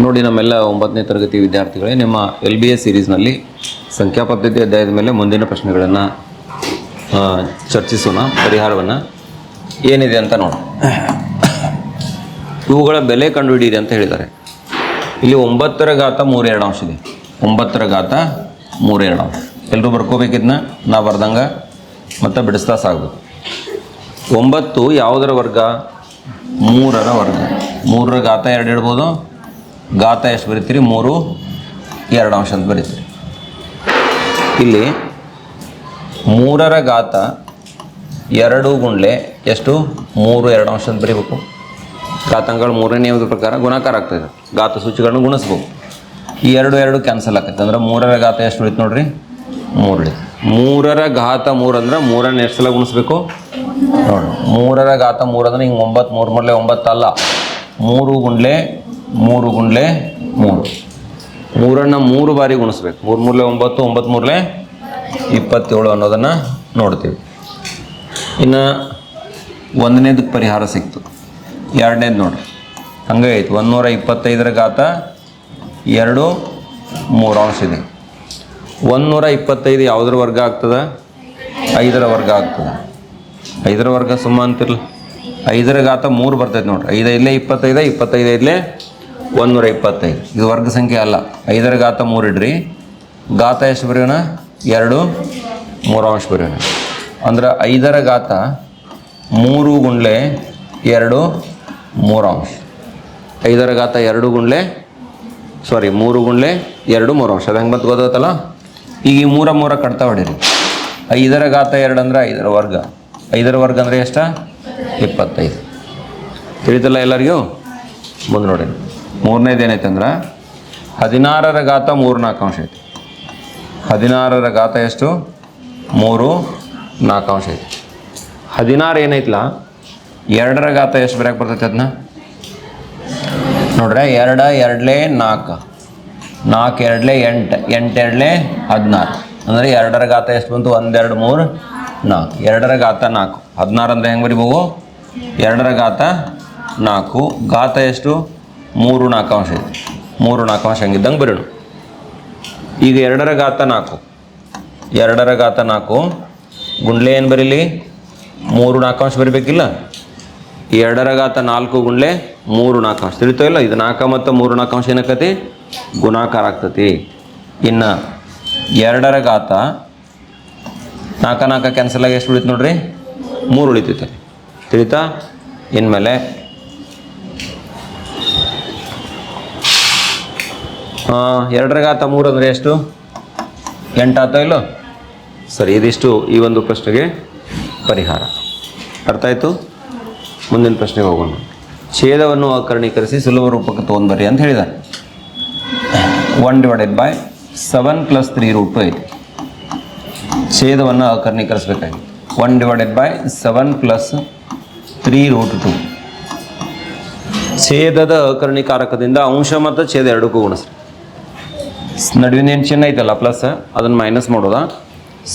ನೋಡಿ ನಮ್ಮೆಲ್ಲ ಒಂಬತ್ತನೇ ತರಗತಿ ವಿದ್ಯಾರ್ಥಿಗಳೇ, ನಿಮ್ಮ ಎಲ್ ಬಿ ಎ ಸೀರೀಸ್ನಲ್ಲಿ ಸಂಖ್ಯಾ ಪದ್ಧತಿ ಅಧ್ಯಾಯದ ಮೇಲೆ ಮುಂದಿನ ಪ್ರಶ್ನೆಗಳನ್ನು ಚರ್ಚಿಸೋಣ, ಪರಿಹಾರವನ್ನು. ಏನಿದೆ ಅಂತ ನೋಡೋಣ. ಇವುಗಳ ಬೆಲೆ ಕಂಡುಹಿಡಿಯಿದೆ ಅಂತ ಹೇಳಿದ್ದಾರೆ. ಇಲ್ಲಿ ಒಂಬತ್ತರ ಘಾತ ಮೂರು ಎರಡು ಅಂಶ ಇದೆ. ಒಂಬತ್ತರ ಘಾತ ಮೂರು ಎರಡು ಅಂಶ. ಎಲ್ಲರೂ ಬರ್ಕೋಬೇಕಿದ್ನ ನಾ ಬರ್ದಂಗೆ? ಮತ್ತು ಬಿಡಿಸ್ತಾ ಸಾಗಬೇಕು. ಒಂಬತ್ತು ಯಾವುದರ ವರ್ಗ? ಮೂರರ ವರ್ಗ. ಮೂರರ ಘಾತ ಎರಡು ಇಡ್ಬೋದು ಘಾತ ಎಷ್ಟು ಬರೀತೀರಿ ಮೂರು ಎರಡು ಅಂಶ ಅಂತ ಬರೀತೀರಿ. ಇಲ್ಲಿ ಮೂರರ ಗಾತ ಎರಡು ಗುಂಡ್ಲೆ ಎಷ್ಟು? ಮೂರು, ಎರಡು ಅಂಶ ಅಂತ ಬರೀಬೇಕು. ಘಾತಾಂಕಗಳು ಮೂರನೇ ನಿಯಮದ ಪ್ರಕಾರ ಗುಣಾಕಾರ ಆಗ್ತದೆ ಗಾತ ಸೂಚಿಗಳನ್ನು ಗುಣಿಸ್ಬೇಕು. ಈ ಎರಡು ಎರಡು ಕ್ಯಾನ್ಸಲ್ ಆಕೈತೆ. ಅಂದ್ರೆ ಮೂರರ ಘಾತ ಎಷ್ಟು ಉಳಿತು ನೋಡ್ರಿ? ಮೂರು ಉಳಿತು. ಮೂರರ ಘಾತ ಮೂರು ಅಂದ್ರೆ ಮೂರನ್ನು ಎಷ್ಟು ಸಲ ಗುಣಿಸ್ಬೇಕು? ನೋಡಿ ಮೂರರ ಘಾತ ಮೂರು ಅಂದ್ರೆ ಹಿಂಗೆ ಒಂಬತ್ತು ಮೂರು ಮೂರಲೆ ಒಂಬತ್ತು ಅಲ್ಲ ಮೂರು ಗುಂಡ್ಲೆ ಮೂರು ಗುಂಡ್ಲೆ ಮೂರು. ಮೂರನ್ನು ಮೂರು ಬಾರಿ ಗುಣಿಸ್ಬೇಕು. ಮೂರು ಮೂರಲೆ ಒಂಬತ್ತು ಒಂಬತ್ತು ಮೂರಲೆ ಇಪ್ಪತ್ತೇಳು ಅನ್ನೋದನ್ನು ನೋಡ್ತೀವಿ. ಇನ್ನು ಒಂದನೇದಕ್ಕೆ ಪರಿಹಾರ ಸಿಕ್ತು. ಎರಡನೇದು ನೋಡ್ರಿ. ಹಂಗೆ ಒಂದು ನೂರ ಇಪ್ಪತ್ತೈದರ ಘಾತ ಎರಡು ಮೂರು ಅಂಶ ಇದೆ. ಒಂದೂರ ಇಪ್ಪತ್ತೈದು ಯಾವುದರ ವರ್ಗ ಆಗ್ತದೆ? ಐದರ ವರ್ಗ ಆಗ್ತದೆ. ಐದರ ವರ್ಗ ಸುಮ್ಮ ಅಂತಿರಲ್ಲ ಐದರ ಘಾತ ಮೂರು ಬರ್ತೈತೆ ನೋಡ್ರಿ. ಐದು ಇಲ್ಲೇ ಇಪ್ಪತ್ತೈದು ಇಪ್ಪತ್ತೈದು ಇಲ್ಲೇ ಒಂದೂರ ಇಪ್ಪತ್ತೈದು. ಇದು ವರ್ಗ ಸಂಖ್ಯೆ ಅಲ್ಲ. ಐದರ ಘಾತ ಮೂರು ಇಡ್ರಿ. ಘಾತ ಎಷ್ಟು ಬರೆಯೋಣ? ಎರಡು, ಮೂರು ಅಂಶ ಬರೆಯೋಣ. ಅಂದ್ರೆ ಐದರ ಘಾತ ಮೂರು ಗುಂಡ್ಲೆ ಎರಡು ಮೂರಾಂಶ ಐದರ ಘಾತ ಎರಡು ಗುಂಡ್ಲೆ ಸಾರಿ ಮೂರು ಗುಂಡ್ಲೆ ಎರಡು, ಮೂರು ಅಂಶ. ಅದು ಹೆಂಗೆ ಮತ್ತೆ ಗೊತ್ತಾಗತ್ತಲ್ಲ ಈಗ ಈ ಮೂರ ಮೂರ ಕಟ್ತಾ ಹೊಡೀರಿ. ಐದರ ಘಾತ ಎರಡು ಅಂದ್ರೆ ಐದರ ವರ್ಗ. ಐದರ ವರ್ಗ ಅಂದರೆ ಎಷ್ಟ? ಇಪ್ಪತ್ತೈದು. ತಿಳಿತಲ್ಲ ಎಲ್ಲರಿಗೂ? ಮುಂದೆ ನೋಡಿ ಮೂರನೇದು ಏನೈತೆ ಅಂದ್ರೆ ಹದಿನಾರರ ಘಾತ ಮೂರು ಅಂಶ ಐತಿ. ಹದಿನಾರರ ಘಾತ ಎಷ್ಟು? ಮೂರು ನಾಲ್ಕು ಅಂಶ ಐತಿ. ಹದಿನಾರು ಏನೈತಲ್ಲ ಎರಡರ ಘಾತ ಎಷ್ಟು ಬರೆಯಕ್ಕೆ ಬರ್ತೈತೆ ಅದನ್ನ ನೋಡ್ರೆ, ಎರಡ, ಎರಡಲೇ ನಾಲ್ಕು. ನಾಲ್ಕು, ಎರಡಲೇ ಎಂಟು ಎಂಟು, ಎರಡಲೇ ಹದಿನಾರು. ಅಂದರೆ ಎರಡರ ಘಾತ ಎಷ್ಟು ಬಂತು? ಒಂದೆರಡು, ಮೂರು, ನಾಲ್ಕು. ಎರಡರ ಘಾತ ನಾಲ್ಕು. ಹದಿನಾರು ಅಂದರೆ ಹೆಂಗೆ ಬರಿಬೋದು? ಎರಡರ ಘಾತ ನಾಲ್ಕು. ಘಾತ ಎಷ್ಟು? ಮೂರು ನಾಲ್ಕು ಅಂಶ ಇದೆ. ಮೂರು ನಾಲ್ಕು ಅಂಶ ಹಂಗಿದ್ದಂಗೆ ಬರೋಣ. ಈಗ ಎರಡರ ಗಾತ ನಾಲ್ಕು. ಎರಡರ ಗಾತ ನಾಲ್ಕು. ಗುಂಡ್ಲೆ ಏನು ಬರೀಲಿ? ಮೂರು ನಾಲ್ಕು ಅಂಶ ಬರಿಬೇಕಿಲ್ಲ? ಎರಡರ ಗಾತ ನಾಲ್ಕು ಗುಂಡ್ಲೆ ಮೂರು ನಾಲ್ಕು ಅಂಶ ತಿಳಿತೋ ಇಲ್ಲ? ಇದು ನಾಲ್ಕು ಮತ್ತು ಮೂರು ನಾಲ್ಕು ಅಂಶ ಏನಕ್ಕತಿ? ಗುಣಾಕಾರ ಆಗ್ತತಿ. ಇನ್ನು ಎರಡರ ಗಾತ ನಾಲ್ಕು ನಾಲ್ಕು ಕ್ಯಾನ್ಸಲ್ ಆಗಿ ಎಷ್ಟು ಉಳಿತು ನೋಡ್ರಿ? ಮೂರು ಉಳಿತೈತೆ. ತಿಳಿತಾ? ಇನ್ಮೇಲೆ ಎರಡರ ಘಾತ ಮೂರು ಅಂದರೆ ಎಷ್ಟು? ಎಂಟು ಆತ ಇಲ್ಲೋ? ಸರಿ, ಇದಿಷ್ಟು ಈ ಒಂದು ಪ್ರಶ್ನೆಗೆ ಪರಿಹಾರ. ಅರ್ಥ ಆಯಿತು? ಮುಂದಿನ ಪ್ರಶ್ನೆಗೆ ಹೋಗೋಣ. ಛೇದವನ್ನು ಅಕರ್ಣೀಕರಿಸಿ ಸುಲಭ ರೂಪಕ್ಕೆ ತೊಗೊಂಡ್ಬರ್ರಿ ಅಂತ ಹೇಳಿದ್ದಾರೆ one divided by seven plus three root two ಐತಿ ಛೇದವನ್ನು ಅಕರ್ಣೀಕರಿಸಬೇಕಾಗಿತ್ತು one divided by seven plus three root two ಛೇದದ ಅಕರ್ಣೀಕಾರಕದಿಂದ ಅಂಶ ಮತ್ತು ಛೇದ ಎರಡಕ್ಕೂ ಗುಣಿಸ್ರಿ. ನಡುವಿನ ಏನು ಚಿಹ್ನೆ ಐತಲ್ಲ ಪ್ಲಸ್ ಅದನ್ನು ಮೈನಸ್ ಮಾಡೋದ.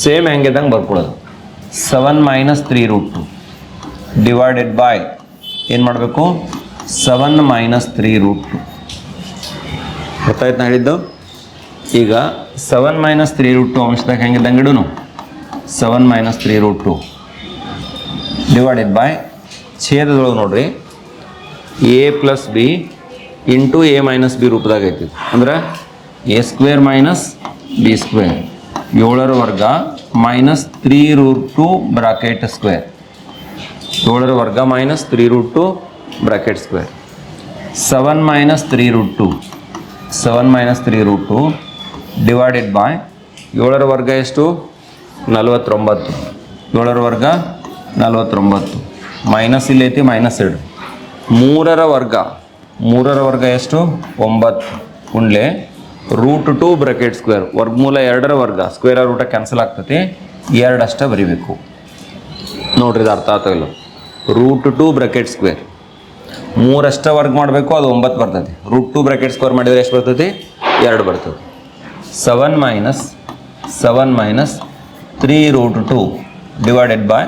ಸೇಮ್ ಹೆಂಗಿದ್ದಂಗೆ ಬರ್ಕೊಳ್ಳೋದು seven minus three root two divided by ಏನು ಮಾಡಬೇಕು? Seven minus three root two ಗೊತ್ತಾಯ್ತು ನಾ ಹೇಳಿದ್ದು? ಈಗ seven minus three root two ಅಂಶದಾಗ ಹೆಂಗಿದ್ದಂಗೆ ಇಡೋನು? Seven minus three root two divided by ಛೇದದೊಳಗೆ ನೋಡ್ರಿ. A plus B into A minus B ರೂಪದಾಗ ಐತಿ. ಅಂದ್ರೆ A square minus B square ಏಳರ ವರ್ಗ minus three root two bracket square ಏಳರ ವರ್ಗ minus three root two bracket square seven minus three root two seven minus three root two divided by ಏಳರ ವರ್ಗ ಎಷ್ಟು ನಲವತ್ತೊಂಬತ್ತು ಏಳರ ವರ್ಗ ನಲವತ್ತೊಂಬತ್ತು ಮೈನಸ್ ಇಲ್ಲಿ ಐತಿ ಮೈನಸ್ ಎರಡು ಮೂರರ ವರ್ಗ ಮೂರರ ವರ್ಗ ಎಷ್ಟು ಒಂಬತ್ತು ಕುಂಡ್ಲೆ ರೂಟ್ ಟು ಬ್ರಕೆಟ್ ಸ್ಕ್ವೇರ್. ವರ್ಗಮೂಲ ಎರಡರ ವರ್ಗ. ಸ್ಕ್ವೇರ್ ರೂಟ ಕ್ಯಾನ್ಸಲ್ ಆಗ್ತತಿ. ಎರಡಷ್ಟ ಬರಿಬೇಕು. ನೋಡ್ರಿ ಇದು ಅರ್ಥ ಆಗ್ತಾ ಇಲ್ಲ ರೂಟ್ ಟು ಬ್ರಕೆಟ್ ಸ್ಕ್ವೇರ್. ಮೂರಷ್ಟ ವರ್ಗ ಮಾಡಬೇಕು, ಅದು ಒಂಬತ್ತು ಬರ್ತದೆ ರೂಟ್ ಟು ಬ್ರಕೆಟ್ ಸ್ಕ್ವೇರ್ ಮಾಡಿದರೆ ಎಷ್ಟು ಬರ್ತದೆ ಎರಡು ಬರ್ತದೆ seven minus seven minus three root two divided by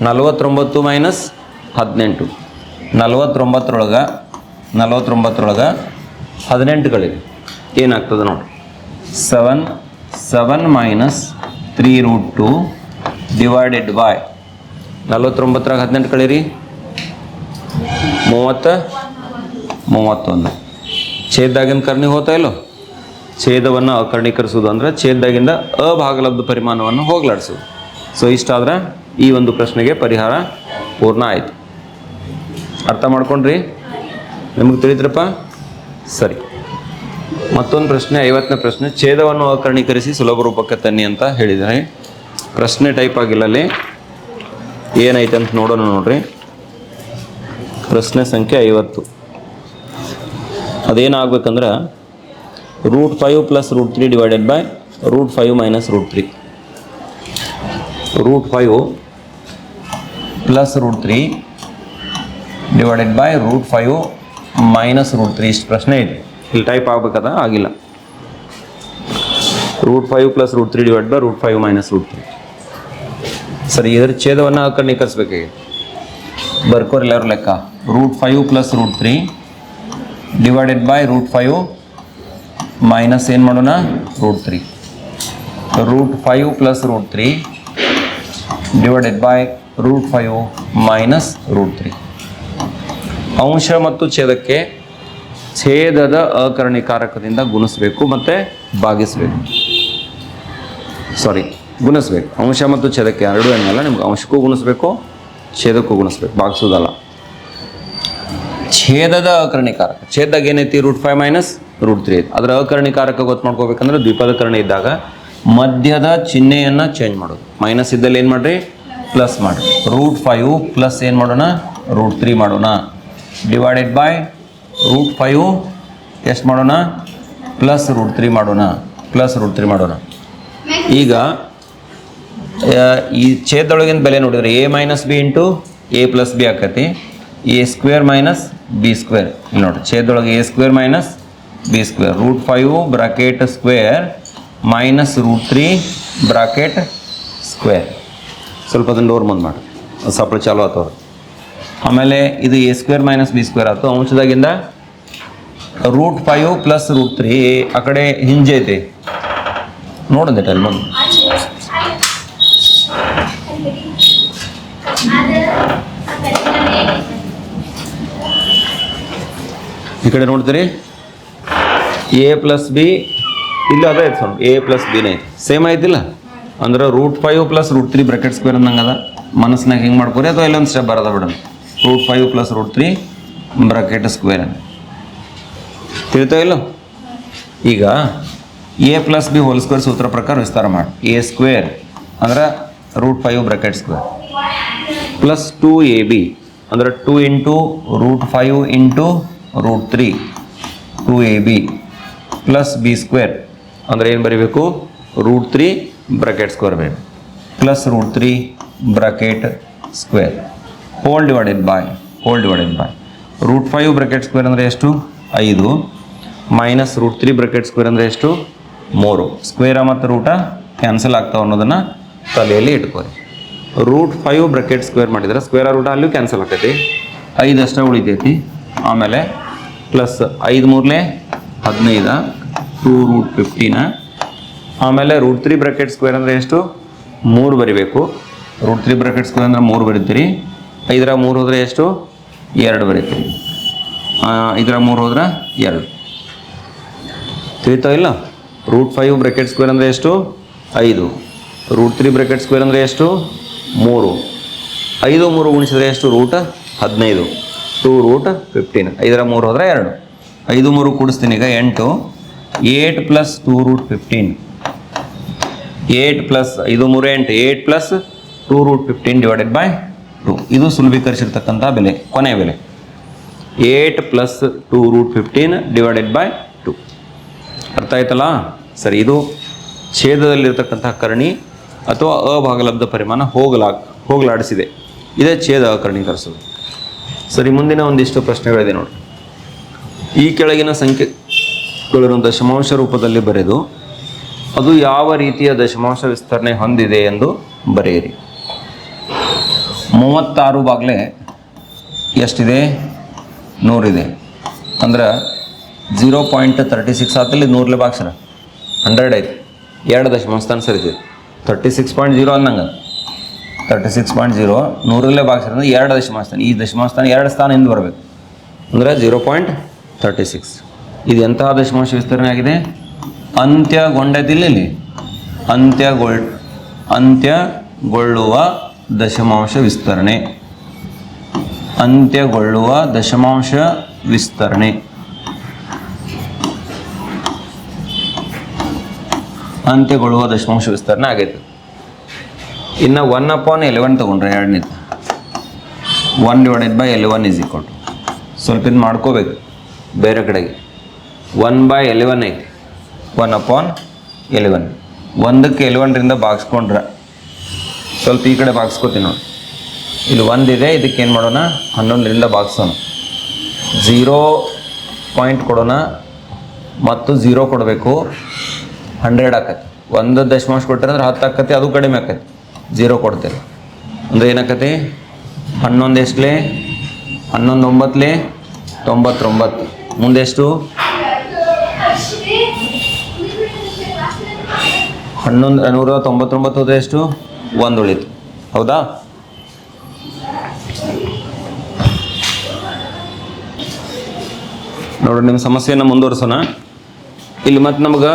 ನಲವತ್ತೊಂಬತ್ತು ಮೈನಸ್ ಹದಿನೆಂಟು. ನಲವತ್ತೊಂಬತ್ತರೊಳಗೆ ನಲವತ್ತೊಂಬತ್ತರೊಳಗೆ ಹದಿನೆಂಟುಗಳಿವೆ. ಏನಾಗ್ತದೆ ನೋಡಿ. Seven seven minus three root two divided by ನಲ್ವತ್ತೊಂಬತ್ತರಾಗ ಹದಿನೆಂಟು ಕಳೀರಿ. ಮೂವತ್ತ ಮೂವತ್ತೊಂದು. ಛೇದಾಗಿನ ಕರ್ಣಿ ಹೋಗ್ತಾ ಇಲ್ಲೋ? ಛೇದವನ್ನು ಅಕರ್ಣೀಕರಿಸೋದು ಅಂದರೆ ಛೇದಾಗಿಂದ ಅಭಾಗಲಬ್ಧ ಪರಿಮಾಣವನ್ನು ಹೋಗಲಾಡಿಸೋದು ಸೊ ಇಷ್ಟಾದ್ರೆ ಈ ಒಂದು ಪ್ರಶ್ನೆಗೆ ಪರಿಹಾರ ಪೂರ್ಣ ಆಯಿತು. ಅರ್ಥ ಮಾಡ್ಕೊಂಡ್ರಿ? ನಿಮಗೆ ತಿಳಿದ್ರಪ್ಪ ಸರಿ. ಮತ್ತೊಂದು ಪ್ರಶ್ನೆ, ಐವತ್ತನೇ ಪ್ರಶ್ನೆ, ಛೇದವನ್ನು ಅಕರ್ಣೀಕರಿಸಿ ಸುಲಭ ರೂಪಕ್ಕೆ ತನ್ನಿ ಅಂತ ಹೇಳಿದ್ದಾರೆ. ಪ್ರಶ್ನೆ ಟೈಪ್ ಆಗಿಲ್ಲ ಅಲ್ಲಿ. ಏನೈತೆ ಅಂತ ನೋಡೋಣ ನೋಡ್ರಿ. ಪ್ರಶ್ನೆ ಸಂಖ್ಯೆ ಐವತ್ತು. ಅದೇನಾಗಬೇಕಂದ್ರೆ root five plus root three divided by root five minus root three root five plus root three divided by root five minus root three ಇಷ್ಟು ಪ್ರಶ್ನೆ ಇದೆ. ಇಲ್ಲಿ ಟೈಪ್ ಆಗಬೇಕಾದ ಆಗಿಲ್ಲ. Root five plus root three divide by root five minus root three ಸರಿ ಇದರ ಛೇದವನ್ನು ಕರ್ಣೀಕರಿಸ್ಬೇಕಾಗಿದೆ ಬರ್ಕೋರಿಲ್ಲ ಅವ್ರ ಲೆಕ್ಕ. Root five plus root three divided by root five minus ಏನು ಮಾಡೋಣ? Root three root five plus root three divided by root five minus root three ಅಂಶ ಮತ್ತು ಛೇದಕ್ಕೆ ಛೇದದ ಅಕರ್ಣಿಕಾರಕದಿಂದ ಗುಣಿಸ್ಬೇಕು ಮತ್ತು ಭಾಗಿಸಬೇಕು. ಸಾರಿ ಗುಣಿಸ್ಬೇಕು. ಅಂಶ ಮತ್ತು ಛೇದಕ್ಕೆ ಎರಡು ಏನಲ್ಲ ನಿಮ್ಗೆ ಅಂಶಕ್ಕೂ ಗುಣಿಸ್ಬೇಕು, ಛೇದಕ್ಕೂ ಗುಣಿಸ್ಬೇಕು. ಭಾಗಿಸೋದಲ್ಲ. ಛೇದದ ಅಕರ್ಣಿಕಾರಕ. ಛೇದಾಗ ಏನೈತಿ? Root five minus root three ಐತಿ. ಅದರ ಅಕರ್ಣಿಕಾರಕ ಗೊತ್ತು ಮಾಡ್ಕೋಬೇಕಂದ್ರೆ ದ್ವಿಪದ ಕರ್ಣ ಇದ್ದಾಗ ಮಧ್ಯದ ಚಿಹ್ನೆಯನ್ನು ಚೇಂಜ್ ಮಾಡೋದು. ಮೈನಸ್ ಇದ್ದಲ್ಲಿ ಏನು ಮಾಡ್ರಿ? ಪ್ಲಸ್ ಮಾಡಿ ರೂಟ್ ಫೈವ್ ಪ್ಲಸ್ ಏನು ಮಾಡೋಣ? ರೂಟ್ ತ್ರೀ ಮಾಡೋಣ. ಡಿವೈಡೆಡ್ ಬೈ ರೂಟ್ ಫೈವ್ ಎಷ್ಟು ಮಾಡೋಣ. ಪ್ಲಸ್ ರೂಟ್ ತ್ರೀ ಮಾಡೋಣ. ಪ್ಲಸ್ ರೂಟ್ ತ್ರೀ ಮಾಡೋಣ. ಈಗ ಈ ಛೇದೊಳಗಿನ ಬೆಲೆ ನೋಡಿದ್ರೆ A minus B into A plus B ಆಕತಿ. A square minus B square ನೋಡಿ ಛೇದೊಳಗೆ A square minus B square root five bracket square minus root three bracket square ಸ್ವಲ್ಪ ಅದನ್ನು ಡೋರ್ ಮುಂದೆ ಮಾಡಿ ಸಪ್ಳ ಚಾಲು ಆತವ್ರು. ಆಮೇಲೆ ಇದು A square minus B square ಆಯ್ತು ಅಂಶದಾಗಿಂದ root five plus root three ಆ ಕಡೆ ಹಿಂಜೆ ಐತಿ ನೋಡಿದೆ ಅಲ್ಲಿ ಮುಂದೆ ಈ ಕಡೆ ನೋಡ್ತೀರಿ? ಎ ಪ್ಲಸ್ ಬಿ, ಇಲ್ಲ ಅದೇ ಐತೆ ಸ್ವಲ್ಪ ಎ ಪ್ಲಸ್ ಬಿನೇ ಐತೆ. ಸೇಮ್ ಐತಿಲ್ಲ? ಅಂದ್ರೆ root five plus root three bracket square ಅಂದಂಗೆ ಅದ. ಮನಸ್ಸಿನಾಗ ಹೆಂಗೆ ಮಾಡ್ಕೊರಿ? ಅಥವಾ ಇಲ್ಲೊಂದು ಸ್ಟೆಪ್ ಬರೋದ ಬಿಡೋಣ. Root five plus root three bracket square ಅಂತ. ತಿಳಿತಾ ಇಲ್ಲ? ಈಗ A plus B whole square ಸೂತ್ರ ಪ್ರಕಾರ ವಿಸ್ತಾರ ಮಾಡಿ. ಎ ಸ್ಕ್ವೇರ್ ಅಂದ್ರೆ root five bracket square plus two A B ಅಂದ್ರೆ two into root five into root three two A B plus B square ಅಂದರೆ ಏನು ಬರೀಬೇಕು? ರೂಟ್ ತ್ರೀ ಬ್ರಕೆಟ್ ಸ್ಕ್ವೇರ್ ಬೇಕು. Plus root three bracket square whole divided by whole divided by root five bracket square ಅಂದರೆ ಎಷ್ಟು? ಐದು minus root three bracket square ಅಂದರೆ ಎಷ್ಟು? ಮೂರು. ಸ್ಕ್ವೇರ ಮತ್ತು ರೂಟ ಕ್ಯಾನ್ಸಲ್ ಆಗ್ತಾವೆ ಅನ್ನೋದನ್ನು ತಲೆಯಲ್ಲಿ ಇಟ್ಕೋರಿ ರೂಟ್ ಫೈವ್ ಬ್ರಕೆಟ್ ಸ್ಕ್ವೇರ್ ಮಾಡಿದ್ರೆ ಸ್ಕ್ವೇರ ರೂಟ ಅಲ್ಲೂ ಕ್ಯಾನ್ಸಲ್ ಆಗ್ತೈತಿ. ಐದು ಅಷ್ಟೇ ಉಳಿತೈತಿ. ಆಮೇಲೆ ಪ್ಲಸ್ ಐದು ಮೂರಲೆ ಹದಿನೈದು ಟೂ ರೂಟ್ ಫಿಫ್ಟೀನ ಆಮೇಲೆ ರೂಟ್ ತ್ರೀ ಬ್ರಕೆಟ್ ಸ್ಕ್ವೇರ್ ಅಂದರೆ ಎಷ್ಟು? ಮೂರು ಬರಿಬೇಕು. ರೂಟ್ ತ್ರೀ ಬ್ರಕೆಟ್ ಸ್ಕ್ವೇರ್ ಅಂದರೆ ಮೂರು ಬರಿತೀರಿ. ಐದರ ಮೂರು ಹೋದರೆ ಎಷ್ಟು? ಎರಡು ಬರಿತೀರಿ. ಆ, ಇದರ ಮೂರು ಹೋದ್ರೆ ಎರಡು. ತಿಳಿತಾ ಇಲ್ಲ? ರೂಟ್ ಫೈವ್ ಬ್ರೆಕೆಟ್ ಸ್ಕ್ವೇರ್ ಅಂದರೆ ಎಷ್ಟು? ಐದು. ರೂಟ್ ತ್ರೀ ಬ್ರೆಕೆಟ್ ಸ್ಕ್ವೇರ್ ಅಂದರೆ ಎಷ್ಟು? ಮೂರು. ಐದು ಮೂರು ಗುಣಿಸಿದ್ರೆ ಎಷ್ಟು? ರೂಟ್ ಹದಿನೈದು. ಟೂ ರೂಟ್ ಫಿಫ್ಟೀನ್ ಐದರ ಮೂರು ಹೋದರೆ ಎರಡು. ಐದು ಮೂರು ಕೂಡಿಸ್ತೀನಿ ಈಗ ಎಂಟು. Eight plus two root fifteen eight plus ಐದು ಮೂರು ಎಂಟು. Eight plus two root fifteen divided by two ಇದು ಸುಲಭೀಕರಿಸಿರ್ತಕ್ಕಂಥ ಬೆಲೆ ಕೊನೆಯ ಬೆಲೆ. Eight plus two root fifteen divided by two. ಅರ್ಥ ಆಯ್ತಲ್ಲ? ಸರಿ, ಇದು ಛೇದದಲ್ಲಿರ್ತಕ್ಕಂತಹ ಕರ್ಣಿ ಅಥವಾ ಅಭಾಗಲಬ್ಧ ಪರಿಮಾಣ ಹೋಗಲಾ, ಹೋಗಲಾಡಿಸಿದೆ. ಇದೇ ಛೇದ ಕರ್ಣೀಕರಿಸೋದು ಸರಿ, ಮುಂದಿನ ಒಂದಿಷ್ಟು ಪ್ರಶ್ನೆಗಳಿದೆ ನೋಡಿ. ಈ ಕೆಳಗಿನ ಸಂಖ್ಯೆಗಳನ್ನು ದಶಮಾಂಶ ರೂಪದಲ್ಲಿ ಬರೆದು ಅದು ಯಾವ ರೀತಿಯ ದಶಮಾಂಶ ವಿಸ್ತರಣೆ ಹೊಂದಿದೆ ಎಂದು ಬರೆಯಿರಿ. ಮೂವತ್ತಾರು ಬಾಗ್ಲೆ ಎಷ್ಟಿದೆ? ನೂರಿದೆ. ಅಂದ್ರೆ ಜೀರೋ ಪಾಯಿಂಟ್ ತರ್ಟಿ ಸಿಕ್ಸ್ ಆತಲ್ಲಿ ನೂರ್ಲೆ ಬಾಕ್ಸರ ಹಂಡ್ರೆಡ್ ಐತಿ ಎರಡು ದಶಮಾಂಶ ಸ್ಥಾನ ಸರಿತೀವಿ ತರ್ಟಿ ಸಿಕ್ಸ್ ಪಾಯಿಂಟ್ ಜೀರೋ ಅನ್ನಂಗೆ. ತರ್ಟಿ ಸಿಕ್ಸ್ ಪಾಯಿಂಟ್ ಜೀರೋ ನೂರಲ್ಲೇ ಬಾಕ್ಸರ ಅಂದ್ರೆ ಎರಡು ದಶಮಾಂಶ ಸ್ಥಾನ ಈ ದಶಮಾಂಶ ಸ್ಥಾನ ಎರಡು ಸ್ಥಾನ ಹಿಂದೆ ಬರಬೇಕು. ಅಂದರೆ ಜೀರೋ ಪಾಯಿಂಟ್ ತರ್ಟಿ ಸಿಕ್ಸ್ ಇದು ಎಂತಹ ದಶಮಾಂಶ ವಿಸ್ತರಣೆ ಆಗಿದೆ? ಅಂತ್ಯಗೊಂಡದಿಲ್ಲ ಇಲ್ಲಿ ಅಂತ್ಯಗೊಳ್ ಅಂತ್ಯಗೊಳ್ಳುವ ದಶಮಾಂಶ ವಿಸ್ತರಣೆ. ಅಂತ್ಯಗೊಳ್ಳುವ ದಶಮಾಂಶ ವಿಸ್ತರಣೆ. ಅಂತ್ಯಗೊಳ್ಳುವ ದಶಮಾಂಶ ವಿಸ್ತರಣೆ ಆಗೈತೆ. ಇನ್ನು ಒನ್ ಅಪಾನ್ ಎಲೆವೆನ್ ತೊಗೊಂಡ್ರೆ ಎರಡನೇದು. One divided by eleven is equal ಸ್ವಲ್ಪ ಇದು ಮಾಡ್ಕೋಬೇಕು ಬೇರೆ ಕಡೆಗೆ. ಒನ್ ಬೈ ಎಲೆವನ್ ಐತಿ. ಒನ್ ಅಪಾನ್ ಎಲೆವೆನ್ ಒಂದಕ್ಕೆ ಎಲೆವನ್ರಿಂದ ಬಾಗಿಸ್ಕೊಂಡ್ರೆ ಸ್ವಲ್ಪ ಈ ಕಡೆ ಬಾಗಿಸ್ಕೋತೀನಿ ನೋಡಿ. ಇಲ್ಲಿ ಒಂದಿದೆ, ಇದಕ್ಕೆ ಏನು ಮಾಡೋಣ? ಹನ್ನೊಂದರಿಂದ ಬಾಗಿಸೋಣ ಝೀರೋ ಪಾಯಿಂಟ್ ಕೊಡೋಣ. ಮತ್ತು ಝೀರೋ ಕೊಡಬೇಕು. ಹಂಡ್ರೆಡ್ ಆಕತಿ. ಒಂದು ದಶಮಾಂಶ ಕೊಟ್ಟರೆ ಅಂದ್ರೆ ಹತ್ತು ಆಕತಿ, ಅದು ಕಡಿಮೆ ಆಕತಿ. ಝೀರೋ ಕೊಡ್ತೇವೆ. ಅಂದರೆ ಏನಾಕತಿ? ಹನ್ನೊಂದು ಎಷ್ಟಲೇ? ಹನ್ನೊಂದು ಒಂಬತ್ತಲೆ ತೊಂಬತ್ತೊಂಬತ್ತು. ಮುಂದೆ ಎಷ್ಟು? ಹನ್ನೊಂದು, ನೂರ ತೊಂಬತ್ತೊಂಬತ್ತು ಹೋದ್ರೆ ಎಷ್ಟು? ಒಂದು ಉಳಿತು. ಹೌದಾ? ನೋಡ್ರಿ, ನಿಮ್ಮ ಸಮಸ್ಯೆಯನ್ನು ಮುಂದುವರ್ಸೋಣ. ಇಲ್ಲಿ ಮತ್ತೆ ನಮ್ಗೆ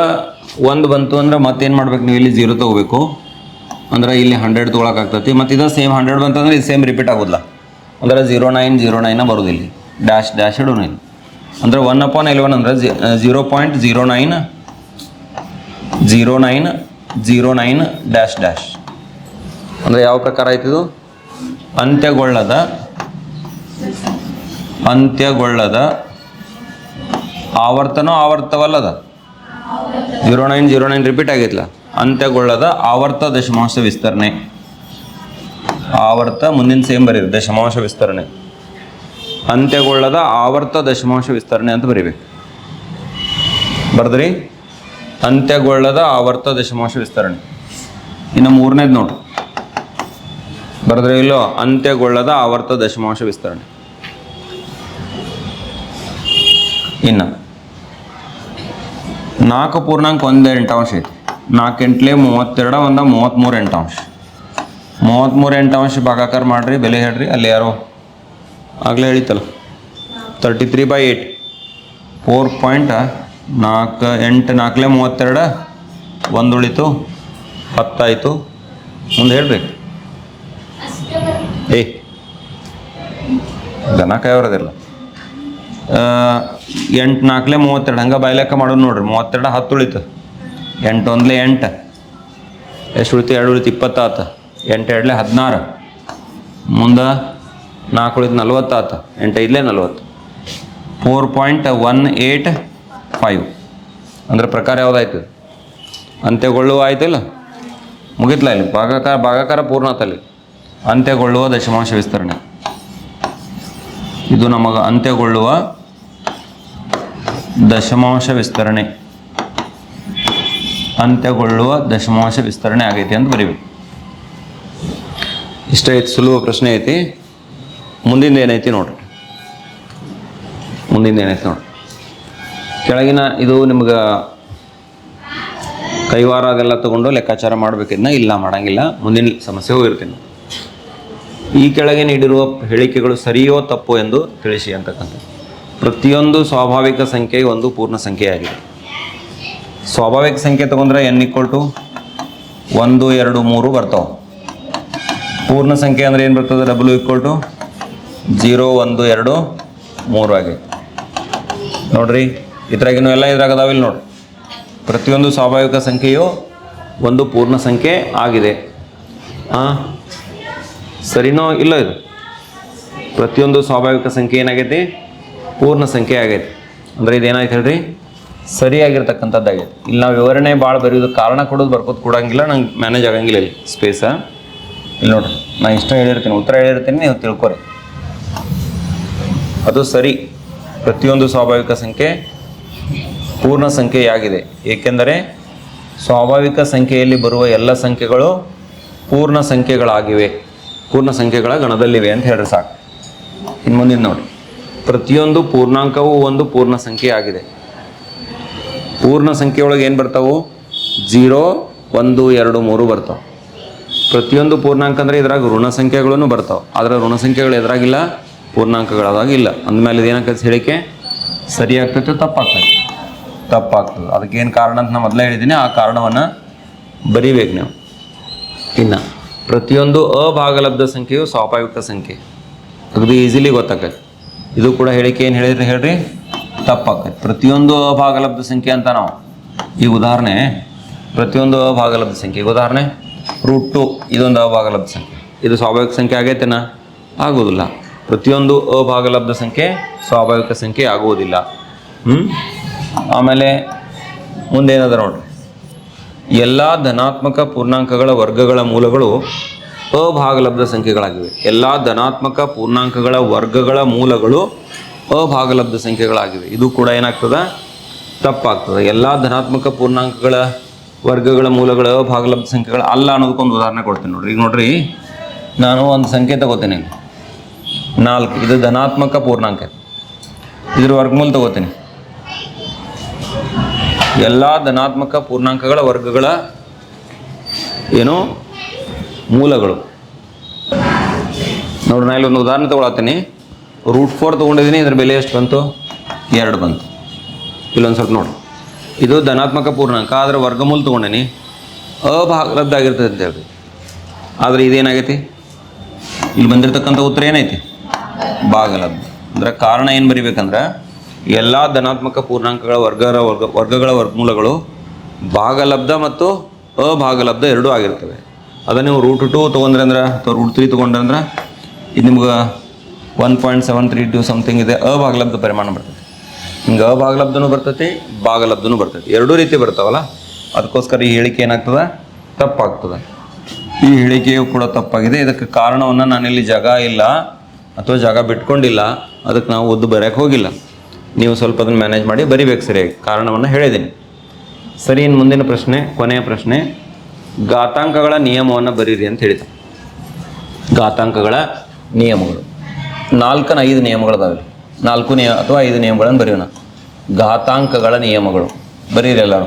ಒಂದು ಬಂತು ಅಂದ್ರೆ ಮತ್ತೇನು ಮಾಡ್ಬೇಕು ನೀವು? ಇಲ್ಲಿ ಜೀರೋ ತೊಗೋಬೇಕು. ಅಂದ್ರೆ ಇಲ್ಲಿ ಹಂಡ್ರೆಡ್ ತೊಗೊಳಕ್ಕಾಗ್ತೈತಿ ಮತ್ತು ಇದು ಸೇಮ್ ಹಂಡ್ರೆಡ್ ಬಂತಂದ್ರೆ ಇದು ಸೇಮ್ ರಿಪೀಟ್ ಆಗೋದಿಲ್ಲ. ಅಂದ್ರೆ ಜೀರೋ ನೈನ್ ಜೀರೋ ನೈನ ಬರೋದಿಲ್ಲ ಡ್ಯಾಶ್ ಡ್ಯಾಶ್ ಇಡೋಣ ನೈನ್. ಅಂದ್ರೆ ಒನ್ ಅಪಾನ್ ಎಲೆವನ್ ಅಂದ್ರೆ zero point zero nine zero nine zero nine dash dash ಅಂದರೆ ಯಾವ ಪ್ರಕಾರ ಆಯ್ತಿದು ಅಂತ್ಯಗೊಳ್ಳದ ಅಂತ್ಯಗೊಳ್ಳದ ಆವರ್ತನ ಆವರ್ತವಲ್ಲದ? Zero nine zero nine repeat ಆಗೈತಲ್ಲ ಅಂತ್ಯಗೊಳ್ಳದ ಆವರ್ತ ದಶಮಾಂಶ ವಿಸ್ತರಣೆ. ಆವರ್ತ ಮುಂದಿನ ಸೇಮ್ ಬರೀರಿ, ದಶಮಾಂಶ ವಿಸ್ತರಣೆ. ಅಂತ್ಯಗೊಳ್ಳದ ಆವರ್ತ ದಶಮಾಂಶ ವಿಸ್ತರಣೆ ಅಂತ ಬರಿಬೇಕು. ಬರ್ದ್ರಿ? ಅಂತ್ಯಗೊಳ್ಳದ ಆವರ್ತ ದಶಮಾಂಶ ವಿಸ್ತರಣೆ. ಇನ್ನು ಮೂರನೇದು ನೋಡ್ರಿ ಬರೆದ್ರೆ ಇಲ್ಲೋ? ಅಂತ್ಯಗೊಳ್ಳದ ಆವರ್ತ ದಶಮಾಂಶ ವಿಸ್ತರಣೆ. ಇನ್ನು. ನಾಲ್ಕು ಪೂರ್ಣಾಂಕ ಒಂದು ಎಂಟಾಂಶ ಐತಿ. ನಾಲ್ಕು ಎಂಟ್ಲೆ ಮೂವತ್ತೆರಡ ಒಂದ ಮೂವತ್ತ್ಮೂರು ಎಂಟಾಂಶ ಮೂವತ್ತ್ಮೂರು ಎಂಟಾಂಶ ಭಾಗಾಕಾರ ಮಾಡ್ರಿ, ಬೆಲೆ ಹೇಳ್ರಿ, ಅಲ್ಲಿ ಯಾರೋ ಆಗಲೇ ಹೇಳಿತಲ್ಲ thirty three by eight four point ನಾಲ್ಕು ಎಂಟು ನಾಲ್ಕಲೆ ಮೂವತ್ತೆರಡ, ಒಂದು ಉಳಿತು, ಹತ್ತಾಯಿತು. ಮುಂದೆ ಹೇಳ್ರಿ ಏ, ದನ ಕಾಯೋರದಿಲ್ಲ. ಎಂಟು ನಾಲ್ಕಲೆ ಮೂವತ್ತೆರಡು. ಹಂಗೆ ಬಾಯ್ಲೆಕ್ಕ ಮಾಡೋದು ನೋಡ್ರಿ. ಮೂವತ್ತೆರಡು, ಹತ್ತು ಉಳಿತು. ಎಂಟು ಒಂದ್ಲೆ ಎಂಟು. ಎಷ್ಟು ಉಳಿತು? ಎರಡು ಉಳಿತು, ಇಪ್ಪತ್ತಾತು. ಎಂಟು ಎರಡಲೆ ಹದಿನಾರು. ಮುಂದೆ ನಾಲ್ಕು ಉಳಿತು ನಲ್ವತ್ತಾತು. ಎಂಟು ಐದಲೇ ನಲ್ವತ್ತು. Four point one eight five. ಅಂದ್ರೆ ಪ್ರಕಾರ ಯಾವುದಾಯ್ತು? ಅಂತ್ಯಗೊಳ್ಳುವ ಆಯ್ತಿಲ್ಲ ಮುಗಿತ್ಲ ಇಲ್ಲಿ? ಭಾಗಾಕಾರ ಭಾಗಾಕಾರ ಪೂರ್ಣ ಆತಲ್ಲಿ ಅಂತ್ಯಗೊಳ್ಳುವ ದಶಮಾಂಶ ವಿಸ್ತರಣೆ. ಇದು ನಮಗೆ ಅಂತ್ಯಗೊಳ್ಳುವ ದಶಮಾಂಶ ವಿಸ್ತರಣೆ. ಅಂತ್ಯಗೊಳ್ಳುವ ದಶಮಾಂಶ ವಿಸ್ತರಣೆ ಆಗೈತಿ ಅಂತ ಬರೀಬೇಕು. ಇಷ್ಟ ಐತಿ ಸುಲಭ ಪ್ರಶ್ನೆ ಐತಿ. ಮುಂದಿಂದ ಏನೈತಿ ನೋಡ್ರಿ. ಮುಂದಿಂದ ಏನೈತಿ ನೋಡ್ರಿ. ಕೆಳಗಿನ ಇದು ನಿಮ್ಗೆ ಕೈವಾರ ಅದೆಲ್ಲ ತಗೊಂಡು ಲೆಕ್ಕಾಚಾರ ಮಾಡಬೇಕಿದ್ನ ಇಲ್ಲ, ಮಾಡಂಗಿಲ್ಲ. ಮುಂದಿನ ಸಮಸ್ಯೆ ಹೋಗಿರ್ತೀನಿ. ಈ ಕೆಳಗೆ ನೀಡಿರುವ ಹೇಳಿಕೆಗಳು ಸರಿಯೋ ತಪ್ಪೋ ಎಂದು ತಿಳಿಸಿ ಅಂತಕ್ಕಂಥ ಪ್ರತಿಯೊಂದು ಸ್ವಾಭಾವಿಕ ಸಂಖ್ಯೆ ಒಂದು ಪೂರ್ಣ ಸಂಖ್ಯೆಯಾಗಿದೆ. ಸ್ವಾಭಾವಿಕ ಸಂಖ್ಯೆ ತಗೊಂಡ್ರೆ ಎನ್ ಈಕ್ವಲ್ ಟು ಒಂದು, ಎರಡು, ಮೂರು ಬರ್ತಾವೆ. ಪೂರ್ಣ ಸಂಖ್ಯೆ ಅಂದರೆ ಏನು ಬರ್ತದೆ? ಡಬ್ಲ್ಯೂ ಈಕ್ವಲ್ ಟು ಜೀರೋ ಒಂದು, ಎರಡು, ಮೂರು ಆಗಿದೆ. ನೋಡ್ರಿ ಇದ್ರಾಗಿನೂ ಎಲ್ಲ ಇದ್ರಾಗ ಅದಾವಿಲ್ಲ ನೋಡ್ರಿ. ಪ್ರತಿಯೊಂದು ಸ್ವಾಭಾವಿಕ ಸಂಖ್ಯೆಯು ಒಂದು ಪೂರ್ಣ ಸಂಖ್ಯೆ ಆಗಿದೆ. ಹಾಂ ಸರಿನೋ ಇಲ್ಲ ಇದು? ಪ್ರತಿಯೊಂದು ಸ್ವಾಭಾವಿಕ ಸಂಖ್ಯೆ ಏನಾಗೈತಿ? ಪೂರ್ಣ ಸಂಖ್ಯೆ ಆಗೈತೆ. ಅಂದ್ರೆ ಇದೇನಾಯ್ತು ಹೇಳ್ರಿ? ಸರಿಯಾಗಿರ್ತಕ್ಕಂಥದ್ದಾಗೈತೆ. ಇಲ್ಲಿ ನಾವು ವಿವರಣೆ ಭಾಳ ಬರೆಯೋದು ಕಾರಣ ಕೊಡೋದು ಬರ್ಕೋದು ಕೊಡೋಂಗಿಲ್ಲ, ನಂಗೆ ಮ್ಯಾನೇಜ್ ಆಗಂಗಿಲ್ಲ ಇಲ್ಲಿ ಸ್ಪೇಸ ಇಲ್ಲಿ ನೋಡ್ರಿ ನಾನು ಇಷ್ಟ ಹೇಳಿರ್ತೀನಿ, ಉತ್ತರ ಹೇಳಿರ್ತೀನಿ, ನೀವು ತಿಳ್ಕೊರಿ. ಅದು ಸರಿ. ಪ್ರತಿಯೊಂದು ಸ್ವಾಭಾವಿಕ ಸಂಖ್ಯೆ ಪೂರ್ಣ ಸಂಖ್ಯೆಯಾಗಿದೆ. ಏಕೆಂದರೆ ಸ್ವಾಭಾವಿಕ ಸಂಖ್ಯೆಯಲ್ಲಿ ಬರುವ ಎಲ್ಲ ಸಂಖ್ಯೆಗಳು ಪೂರ್ಣ ಸಂಖ್ಯೆಗಳಾಗಿವೆ. ಪೂರ್ಣ ಸಂಖ್ಯೆಗಳ ಗಣದಲ್ಲಿವೆ ಅಂತ ಹೇಳ್ರಿ ಸಾಕು. ಇನ್ನು ಮುಂದಿನ ನೋಡಿ. ಪ್ರತಿಯೊಂದು ಪೂರ್ಣಾಂಕವೂ ಒಂದು ಪೂರ್ಣ ಸಂಖ್ಯೆ ಆಗಿದೆ. ಪೂರ್ಣ ಸಂಖ್ಯೆಯೊಳಗೆ ಏನು ಬರ್ತಾವು? ಜೀರೋ, ಒಂದು, ಎರಡು, ಮೂರು ಬರ್ತಾವೆ. ಪ್ರತಿಯೊಂದು ಪೂರ್ಣಾಂಕ ಅಂದರೆ ಇದ್ರಾಗ ಋಣ ಸಂಖ್ಯೆಗಳೂ ಬರ್ತಾವೆ. ಆದರೆ ಋಣ ಸಂಖ್ಯೆಗಳು ಎದುರಾಗಿಲ್ಲ ಪೂರ್ಣಾಂಕಗಳಾದಾಗ ಇಲ್ಲ ಅಂದಮೇಲೆ ಇದೇನಾಗ್ತದೆ ಹೇಳಿಕೆ? ಸರಿ ಆಗ್ತೈತೆ ತಪ್ಪಾಗ್ತೈತೆ? ತಪ್ಪಾಗ್ತದೆ. ಅದಕ್ಕೆ ಏನು ಕಾರಣ ಅಂತ ನಾನು ಮೊದಲೇ ಹೇಳಿದ್ದೀನಿ ಆ ಕಾರಣವನ್ನು ಬರಿಬೇಕು ನೀವು. ಇನ್ನು ಪ್ರತಿಯೊಂದು ಅಭಾಗಲಬ್ಧ ಸಂಖ್ಯೆಯು ಸ್ವಾಭಾವಿಕ ಸಂಖ್ಯೆ. ಅದು ಈಸಿಲಿ ಗೊತ್ತಾಗತ್ತೆ ಇದು ಕೂಡ ಹೇಳಿಕೆ ಏನು ಹೇಳಿದ್ರಿ ಹೇಳ್ರಿ? ತಪ್ಪಾಕೈತೆ ಪ್ರತಿಯೊಂದು ಅಭಾಗಲಬ್ಧ ಸಂಖ್ಯೆ ಅಂತ ನಾವು. ಈ ಉದಾಹರಣೆ, ಪ್ರತಿಯೊಂದು ಅಭಾಗಲಬ್ಧ ಸಂಖ್ಯೆ. ಉದಾಹರಣೆ ರೂಟ್ ಟು ಇದೊಂದು ಅಭಾಗಲಬ್ಧ ಸಂಖ್ಯೆ. ಇದು ಸ್ವಾಭಾವಿಕ ಸಂಖ್ಯೆ ಆಗೈತೆನಾ? ಆಗೋದಿಲ್ಲ ಪ್ರತಿಯೊಂದು ಅಭಾಗಲಬ್ಧ ಸಂಖ್ಯೆ ಸ್ವಾಭಾವಿಕ ಸಂಖ್ಯೆ ಆಗುವುದಿಲ್ಲ. ಹ್ಞೂ ಆಮೇಲೆ ಮುಂದೇನದ ನೋಡ್ರಿ. ಎಲ್ಲ ಧನಾತ್ಮಕ ಪೂರ್ಣಾಂಕಗಳ ವರ್ಗಗಳ ಮೂಲಗಳು ಅಭಾಗಲಬ್ಧ ಸಂಖ್ಯೆಗಳಾಗಿವೆ. ಎಲ್ಲ ಧನಾತ್ಮಕ, ಪೂರ್ಣಾಂಕಗಳ ವರ್ಗಗಳ ಮೂಲಗಳು ಅಭಾಗಲಬ್ಧ ಸಂಖ್ಯೆಗಳಾಗಿವೆ. ಇದು ಕೂಡ ಏನಾಗ್ತದೆ? ತಪ್ಪಾಗ್ತದೆ. ಎಲ್ಲ ಧನಾತ್ಮಕ, ಪೂರ್ಣಾಂಕಗಳ ವರ್ಗಗಳ ಮೂಲಗಳ ಅಭಾಗಲಬ್ಧ ಸಂಖ್ಯೆಗಳು ಅಲ್ಲ ಅನ್ನೋದಕ್ಕೊಂದು ಉದಾಹರಣೆ ಕೊಡ್ತೀನಿ ನೋಡ್ರಿ. ಈಗ ನೋಡ್ರಿ, ನಾನು ಒಂದು ಸಂಖ್ಯೆ ತಗೋತೀನಿ. ನಾಲ್ಕು. ಇದು ಧನಾತ್ಮಕ, ಪೂರ್ಣಾಂಕ. ಇದ್ರ ವರ್ಗಮೂಲ ತಗೋತೀನಿ. ಎಲ್ಲ ಧನಾತ್ಮಕ, ಪೂರ್ಣಾಂಕಗಳ ವರ್ಗಗಳ ಏನು? ಮೂಲಗಳು. ನೋಡಿ ನಾನು ಇಲ್ಲಿ ಒಂದು ಉದಾಹರಣೆ ತೊಗೊಳತ್ತೀನಿ. ರೂಟ್ ಫೋರ್ ತೊಗೊಂಡಿದ್ದೀನಿ, ಇದ್ರ ಬೆಲೆ ಎಷ್ಟು ಬಂತು? ಎರಡು ಬಂತು. ಇಲ್ಲೊಂದು ಸ್ವಲ್ಪ ನೋಡು. ಇದು ಧನಾತ್ಮಕ ಪೂರ್ಣಾಂಕ, ಆದರೆ ವರ್ಗಮೂಲ ತೊಗೊಂಡೇನಿ. ಅಭಾಗಲಬ್ಧಾಗಿರ್ತದೆ ಅಂತ ಹೇಳಿ ಆದರೆ ಇದೇನಾಗೈತಿ? ಇಲ್ಲಿ ಬಂದಿರತಕ್ಕಂಥ ಉತ್ತರ ಏನೈತಿ? ಭಾಗಲಬ್ಧ. ಅಂದರೆ ಕಾರಣ ಏನು ಬರಿಬೇಕಂದ್ರೆ, ಎಲ್ಲ ಧನಾತ್ಮಕ ಪೂರ್ಣಾಂಕಗಳ ವರ್ಗಗಳ ವರ್ಗ, ವರ್ಗಗಳ ವರ್ಗಮೂಲಗಳು ಭಾಗಲಬ್ಧ ಮತ್ತು ಅಭಾಗಲಬ್ಧ ಎರಡೂ ಆಗಿರ್ತವೆ. ಅದನ್ನು ನೀವು ರೂಟ್ ಟು ತೊಗೊಂಡ್ರೆ ಅಂದ್ರೆ, ಅಥವಾ ರೂಟ್ ತ್ರೀ ತೊಗೊಂಡ್ರೆ ಅಂದ್ರೆ, ಇದು ನಿಮ್ಗೆ one point seven three two something ಇದೆ ಅಭಾಗಲಬ್ಧ ಪರಿಮಾಣ ಬರ್ತೈತಿ. ಹಿಂಗೆ ಅಭಾಗಲಬ್ಧನೂ ಬರ್ತೈತಿ ಭಾಗಲಬ್ಧನೂ ಬರ್ತೈತಿ. ಎರಡೂ ರೀತಿ ಬರ್ತಾವಲ್ಲ, ಅದಕ್ಕೋಸ್ಕರ ಈ ಹೇಳಿಕೆ ಏನಾಗ್ತದೆ? ತಪ್ಪಾಗ್ತದೆ. ಈ ಹೇಳಿಕೆಯು ಕೂಡ ತಪ್ಪಾಗಿದೆ. ಇದಕ್ಕೆ ಕಾರಣವನ್ನು ನಾನಿಲ್ಲಿ ಜಾಗ ಇಲ್ಲ, ಅಥವಾ ಜಾಗ ಬಿಟ್ಕೊಂಡಿಲ್ಲ, ಅದಕ್ಕೆ ನಾವು ಒದ್ದು ಬರೆಯೋಕೆ ಹೋಗಿಲ್ಲ. ನೀವು ಸ್ವಲ್ಪ ಅದನ್ನು ಮ್ಯಾನೇಜ್ ಮಾಡಿ ಬರಿಬೇಕು ಸರಿಯಾಗಿ. ಕಾರಣವನ್ನು ಹೇಳಿದ್ದೀನಿ. ಸರಿ ಇನ್ನು ಮುಂದಿನ ಪ್ರಶ್ನೆ, ಕೊನೆಯ ಪ್ರಶ್ನೆ. ಘಾತಾಂಕಗಳ ನಿಯಮವನ್ನು ಬರೀರಿ ಅಂತ ಹೇಳಿದ. ಘಾತಾಂಕಗಳ ನಿಯಮಗಳು. ನಾಲ್ಕನ ಐದು ನಿಯಮಗಳದಾವೆ. ನಾಲ್ಕು ನಿಯ ಅಥವಾ ಐದು ನಿಯಮಗಳನ್ನು ಬರೆಯೋಣ ಘಾತಾಂಕಗಳ ನಿಯಮಗಳು. ಬರೀರಿ ಎಲ್ಲರೂ.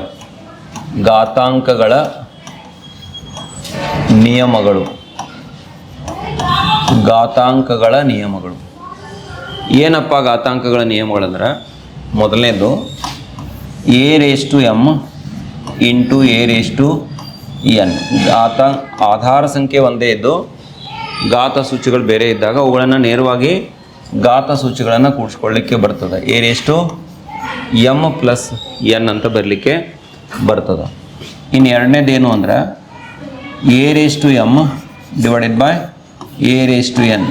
ಘಾತಾಂಕಗಳ ನಿಯಮಗಳು. ಘಾತಾಂಕಗಳ ನಿಯಮಗಳು. ಏನಪ್ಪ ಘಾತಾಂಕಗಳ ನಿಯಮಗಳಂದ್ರೆ? ಮೊದಲನೇದು, A raise to M into A raise N ಗಾತ ಆಧಾರ ಸಂಖ್ಯೆ ಒಂದೇ ಇದ್ದು ಗಾತ ಸೂಚಿಗಳು ಬೇರೆ ಇದ್ದಾಗ ಅವುಗಳನ್ನು ನೇರವಾಗಿ ಗಾತ ಸೂಚಿಗಳನ್ನು ಕೂಡಿಸ್ಕೊಳ್ಳಿಕ್ಕೆ ಬರ್ತದೆ. A raise to M plus N ಅಂತ ಬರಲಿಕ್ಕೆ ಬರ್ತದೆ. ಇನ್ನು ಎರಡನೇದೇನು ಅಂದ್ರೆ A raise to M divided by A raise to N.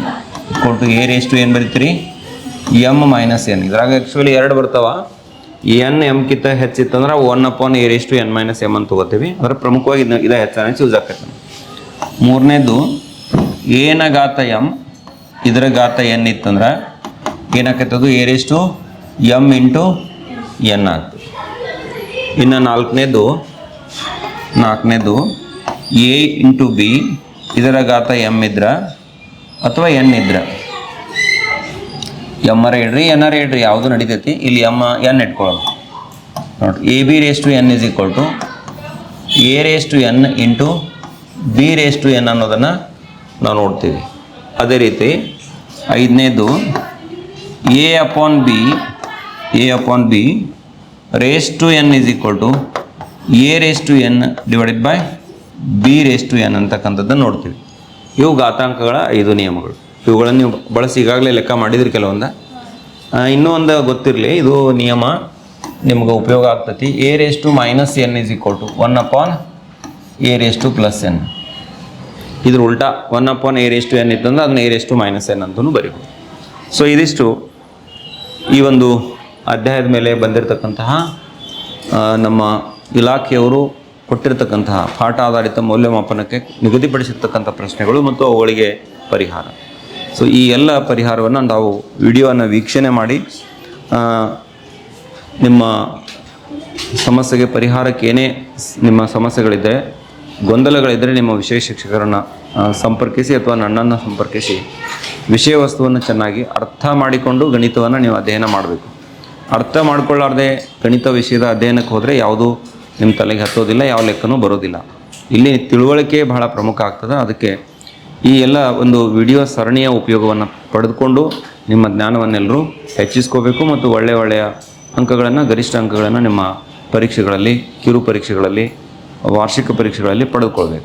ಕೊಟ್ಟು ಎ ರೇಸ್ ಟು ಏನು ಬರೀತೀರಿ? M minus N. ಇದ್ರಾಗ ಆ್ಯಕ್ಚುಲಿ ಎರಡು ಬರ್ತಾವ. ಎನ್ ಎಮ್ಗಿಂತ ಹೆಚ್ಚಿತ್ತಂದ್ರೆ one upon A raise to N minus M ಅಂತ ತಗೋತೀವಿ. ಅಂದ್ರೆ ಪ್ರಮುಖವಾಗಿ ಇದು ಚೂಸ್ ಯೂಸ್ ಆಕೈತೆ ಮೂರನೇದು ಏನ ಗಾತ ಎಂ ಇದರ ಗಾತ ಎನ್ ಇತ್ತಂದ್ರೆ ಏನಾಕೈತದು ಏರ್ ಇಷ್ಟು ಎಂ ಇಂಟು ಎನ್ ಆಗ್ತದೆ. ಇನ್ನು ನಾಲ್ಕನೇದು ನಾಲ್ಕನೇದು, ಎ ಇಂಟು ಬಿ ಇದರ ಗಾತ ಎಂ ಇದ್ರ ಅಥವಾ ಎನ್ ಇದ್ರ? ಎಮ್ಮರ ಇಡ್ರಿ ಆರ್ ಇಡ್ರಿ ಯಾವುದು ನಡೀತೈತಿ? ಇಲ್ಲಿ ಎಮ್ಮ ಎನ್ ಇಟ್ಕೊಳ್ಳೋಣ. ನೋಡ್ರಿ, A B raise to N is equal to A raise to N into B raise to N ಅನ್ನೋದನ್ನು ನಾವು ನೋಡ್ತೀವಿ. ಅದೇ ರೀತಿ ಐದನೇದು, A upon B, A upon B raise to N is equal to A raise to N divided by B raise to N ಅಂತಕ್ಕಂಥದ್ದನ್ನು ನೋಡ್ತೀವಿ. ಇವು ಘಾತಾಂಕಗಳ ಐದು ನಿಯಮಗಳು. ಇವುಗಳನ್ನು ನೀವು ಬಳಸಿ ಈಗಾಗಲೇ ಲೆಕ್ಕ ಮಾಡಿದ್ರಿ ಕೆಲವೊಂದು. ಇನ್ನೂ ಒಂದು ಗೊತ್ತಿರಲಿ, ಇದು ನಿಯಮ ನಿಮ್ಗೆ ಉಪಯೋಗ ಆಗ್ತತಿ. A raise to minus N is equal to one upon A raise to plus N ಇದ್ರ ಉಲ್ಟಾ one upon A raise to N ಇತ್ತಂದ್ರೆ ಅದನ್ನ A raise to minus N ಅಂತಲೂ ಬರೀಬೋದು. ಸೊ ಇದಿಷ್ಟು ಈ ಒಂದು ಅಧ್ಯಾಯದ ಮೇಲೆ ಬಂದಿರತಕ್ಕಂತಹ ನಮ್ಮ ಇಲಾಖೆಯವರು ಕೊಟ್ಟಿರತಕ್ಕಂತಹ ಪಾಠ ಆಧಾರಿತ ಮೌಲ್ಯಮಾಪನಕ್ಕೆ ನಿಗದಿಪಡಿಸಿರ್ತಕ್ಕಂಥ ಪ್ರಶ್ನೆಗಳು ಮತ್ತು ಅವುಗಳಿಗೆ ಪರಿಹಾರ. ಸೊ ಈ ಎಲ್ಲ ಪರಿಹಾರವನ್ನು ನಾವು ವಿಡಿಯೋವನ್ನು ವೀಕ್ಷಣೆ ಮಾಡಿ ನಿಮ್ಮ ಸಮಸ್ಯೆಗೆ ಪರಿಹಾರಕ್ಕೇನೇ ನಿಮ್ಮ ಸಮಸ್ಯೆಗಳಿದ್ದರೆ ಗೊಂದಲಗಳಿದ್ದರೆ ನಿಮ್ಮ ವಿಷಯ ಶಿಕ್ಷಕರನ್ನು ಸಂಪರ್ಕಿಸಿ ಅಥವಾ ನನ್ನನ್ನು ಸಂಪರ್ಕಿಸಿ. ವಿಷಯ ವಸ್ತುವನ್ನು ಚೆನ್ನಾಗಿ ಅರ್ಥ ಮಾಡಿಕೊಂಡು ಗಣಿತವನ್ನು ನೀವು ಅಧ್ಯಯನ ಮಾಡಬೇಕು. ಅರ್ಥ ಮಾಡಿಕೊಳ್ಳಾರ್ದೆ ಗಣಿತ ವಿಷಯದ ಅಧ್ಯಯನಕ್ಕೆ ಹೋದರೆ ಯಾವುದೂ ನಿಮ್ಮ ತಲೆಗೆ ಹತ್ತೋದಿಲ್ಲ, ಯಾವ ಲೆಕ್ಕನೂ ಬರೋದಿಲ್ಲ. ಇಲ್ಲಿ ತಿಳುವಳಿಕೆ ಬಹಳ ಪ್ರಮುಖ ಆಗ್ತದೆ, ಅದಕ್ಕೆ ಈ ಎಲ್ಲ ಒಂದು ವಿಡಿಯೋ ಸರಣಿಯ ಉಪಯೋಗವನ್ನು ಪಡೆದುಕೊಂಡು ನಿಮ್ಮ ಜ್ಞಾನವನ್ನೆಲ್ಲರೂ ಹೆಚ್ಚಿಸ್ಕೋಬೇಕು ಮತ್ತು ಒಳ್ಳೆಯ ಒಳ್ಳೆಯ ಅಂಕಗಳನ್ನು, ಗರಿಷ್ಠ ಅಂಕಗಳನ್ನು ನಿಮ್ಮ ಪರೀಕ್ಷೆಗಳಲ್ಲಿ, ಕಿರು ಪರೀಕ್ಷೆಗಳಲ್ಲಿ, ವಾರ್ಷಿಕ ಪರೀಕ್ಷೆಗಳಲ್ಲಿ ಪಡೆದುಕೊಳ್ಬೇಕು.